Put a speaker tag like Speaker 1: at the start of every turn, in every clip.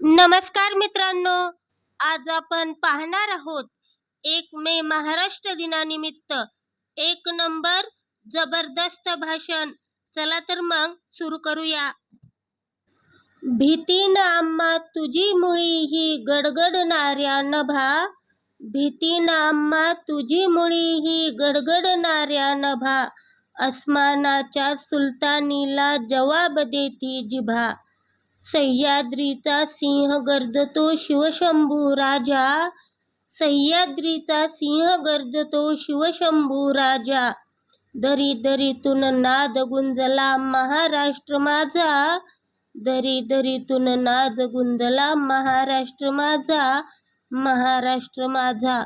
Speaker 1: नमस्कार मित्रांनो आज आपण पाहणार आहोत एक मे महाराष्ट्र दिनानिमित्त. एक नंबर जबरदस्त भाषण. चला तर मग सुरू करूया. भीती न आम्हा तुझी मुळी ही गडगडणाऱ्या नभा. भीती न आम्हा तुझी मुळी ही गडगडणाऱ्या नभा. अस्मानाच्या सुलतानीला जवाब देती जिभा. सह्याद्रीचा सिंह गर्जतो शिवशंभू राजा. सह्याद्रीचा सिंह गर्जतो शिवशंभू राजा. दरी दरीतून नाद गुंजला महाराष्ट्र माझा. दरी दरीतून नाद गुंजला महाराष्ट्र माझा. महाराष्ट्र माझा.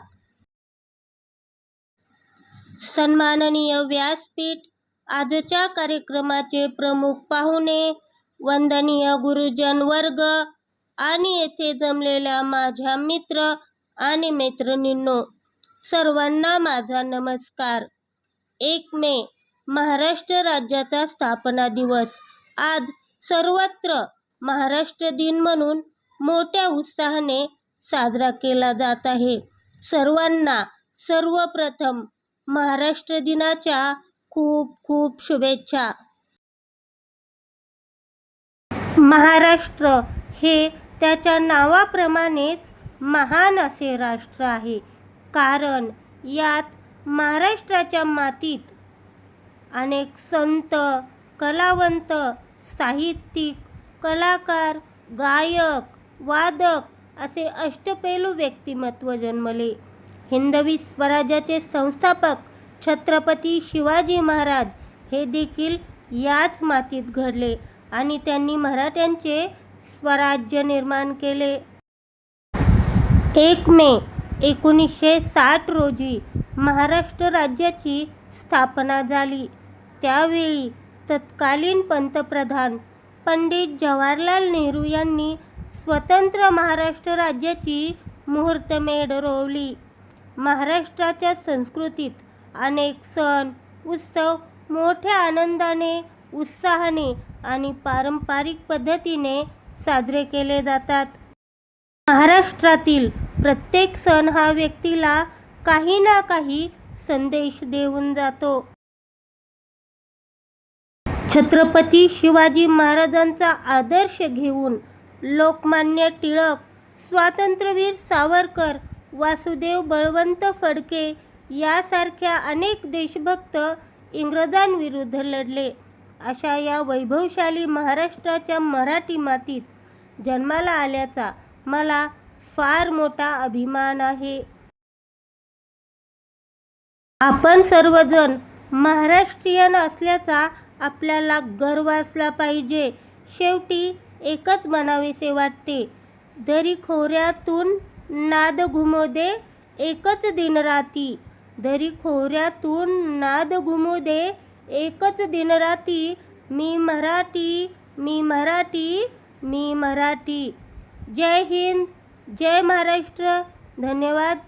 Speaker 1: सन्माननीय व्यासपीठ आजच्या कार्यक्रमाचे प्रमुख पाहुणे वंदनीय गुरुजन वर्ग. आणि येथे जमलेल्या माझ्या मित्र आणि मैत्रिणींनो सर्वांना माझा नमस्कार. एक मे महाराष्ट्र राज्याचा स्थापना दिवस. आज सर्वत्र महाराष्ट्र दिन म्हणून मोठ्या उत्साहाने साजरा केला जात आहे. सर्वांना सर्वप्रथम महाराष्ट्र दिनाच्या खूप खूप शुभेच्छा. महाराष्ट्र हे त्याच्या नावाप्रमाणेच महान असे राष्ट्र आहे. कारण यात महाराष्ट्राच्या मातीत अनेक संत कलावंत साहित्यिक कलाकार गायक वादक असे अष्टपैलू व्यक्तिमत्व जन्मले. हिंदवी स्वराज्याचे संस्थापक छत्रपती शिवाजी महाराज हे देखील याच मातीत घडले. आणि त्यांनी मराठ्यांचे स्वराज्य निर्माण केले. एक मे एकोणीसशे साठ रोजी महाराष्ट्र राज्याची स्थापना झाली. त्यावेळी तत्कालीन पंतप्रधान पंडित जवाहरलाल नेहरू यांनी स्वतंत्र महाराष्ट्र राज्याची मुहूर्तमेढ रोवली. महाराष्ट्राच्या संस्कृतीत अनेक सण उत्सव मोठ्या आनंदाने उत्साहाने आणि पारंपरिक पद्धतीने साजरे केले जातात. महाराष्ट्रातील प्रत्येक सण हा व्यक्तीला काही ना काही संदेश देऊन जातो. छत्रपती शिवाजी महाराजांचा आदर्श घेऊन लोकमान्य टिळक स्वातंत्र्यवीर सावरकर वासुदेव बळवंत फडके यासारख्या अनेक देशभक्त इंग्रजांविरुद्ध लढले. अशा या वैभवशाली महाराष्ट्राच्या मराठी मातीत जन्माला आल्याचा मला फार मोठा अभिमान आहे. आपण सर्वजण महाराष्ट्रीयन असल्याचा आपल्याला गर्व असला पाहिजे. शेवटी एकच म्हणावेसे वाटते. दरी खोऱ्यातून नाद घुमोदे एकच दिन राती. दरी खोऱ्यातून नाद घुमोदे दे एकच दिनराती मी मराठी मी मराठी मी मराठी. जय हिंद जय महाराष्ट्र. धन्यवाद.